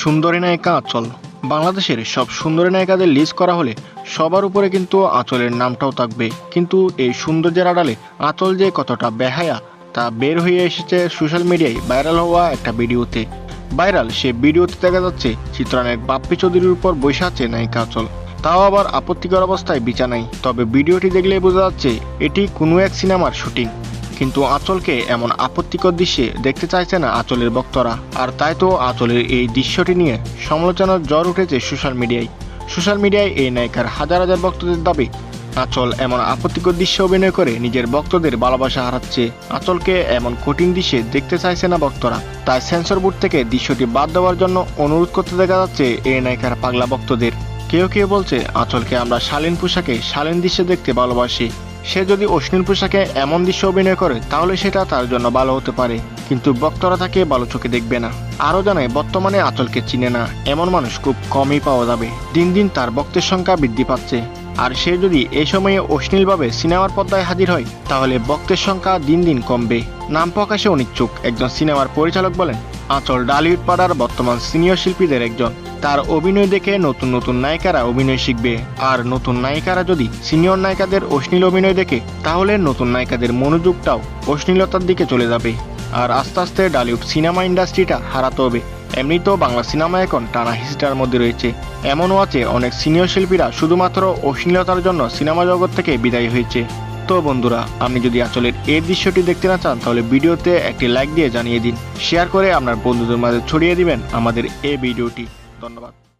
সুন্দরী নায়িকা আঁচল। বাংলাদেশের সব সুন্দরী নায়িকাদের লিস্ট করা হলে সবার উপরে কিন্তু আঁচলের নামটাও থাকবে। কিন্তু এই সৌন্দর্যের আড়ালে আঁচল যে কতটা বেহায়া তা বের হয়ে এসেছে সোশ্যাল মিডিয়ায় ভাইরাল হওয়া একটা ভিডিওতে। ভাইরাল সে ভিডিওতে দেখা যাচ্ছে চিত্রায়নের বাপ্পি চৌধুরীর উপর বসে আছে নায়িকা আঁচল। তাও আবার আপত্তিকর অবস্থায় বিছানায়। তবে ভিডিওটি দেখলে বোঝা যাচ্ছে এটি কোনো এক সিনেমার শুটিং কিন্তু আঁচলকে এমন আপত্তিকর দৃশ্যে দেখতে চাইছে না আঁচলের বক্তরা। আর তাই তো আঁচলের এই দৃশ্যটি নিয়ে সমালোচনার জ্বর উঠেছে সোশ্যাল মিডিয়ায়। সোশ্যাল মিডিয়ায় এই নায়িকার হাজার হাজার ভক্তদের দাবি, আঁচল এমন আপত্তিকর দৃশ্য অভিনয় করে নিজের ভক্তদের ভালোবাসা হারাচ্ছে। আঁচলকে এমন কঠিন দৃশ্যে দেখতে চাইছে না ভক্তরা তাই সেন্সর বোর্ড থেকে দৃশ্যটি বাদ দেওয়ার জন্য অনুরোধ করতে দেখা যাচ্ছে এই নায়িকার পাগলা ভক্তদের কেউ কেউ বলছে, আঁচলকে আমরা শালীন পোশাকে শালীন দৃশ্যে দেখতে ভালোবাসি। সে যদি অশ্লীল পোশাকে এমন দৃশ্য অভিনয় করে, তাহলে সেটা তার জন্য ভালো হতে পারে। কিন্তু বক্তরা তাকে ভালো চোখে দেখবে না। আরও জানায়, বর্তমানে আঁচলকে চিনে না, এমন মানুষ খুব কমই পাওয়া যাবে। দিন দিন তার বক্তের সংখ্যা বৃদ্ধি পাচ্ছে। আর সে যদি এই সময়ে অশ্লীলভাবে সিনেমার পর্দায় হাজির হয়, তাহলে বক্তের সংখ্যা দিন দিন কমবে। নাম প্রকাশে অনিচ্ছুক। একজন সিনেমার পরিচালক বলেন, আঁচল ডালিউড পাড়ার বর্তমান সিনিয়র শিল্পীদের একজন। তার অভিনয় দেখে নতুন নতুন নায়িকারা অভিনয় শিখবে। আর নতুন নায়িকারা যদি সিনিয়র নায়িকাদের অশ্লীল অভিনয় দেখে, তাহলে নতুন নায়িকাদের মনোযোগটাও অশ্লীলতার দিকে চলে যাবে। আর আস্তে আস্তে ডালিউড সিনেমা ইন্ডাস্ট্রিটা হারাতে হবে। এমনিতেও বাংলা সিনেমা এখন টানা হিস্টার মধ্যে রয়েছে। এমনও আছে অনেক সিনিয়র শিল্পীরা শুধুমাত্র অশ্লীলতার জন্য সিনেমা জগৎ থেকে বিদায় হয়েছে। তো বন্ধুরা, আপনি যদি আসলের এই দৃশ্যটি দেখতে না চান, তাহলে ভিডিওতে একটি লাইক দিয়ে জানিয়ে দিন। শেয়ার করে আপনার বন্ধুদের মাঝে ছড়িয়ে দিবেন আমাদের এই ভিডিওটি। ধন্যবাদ।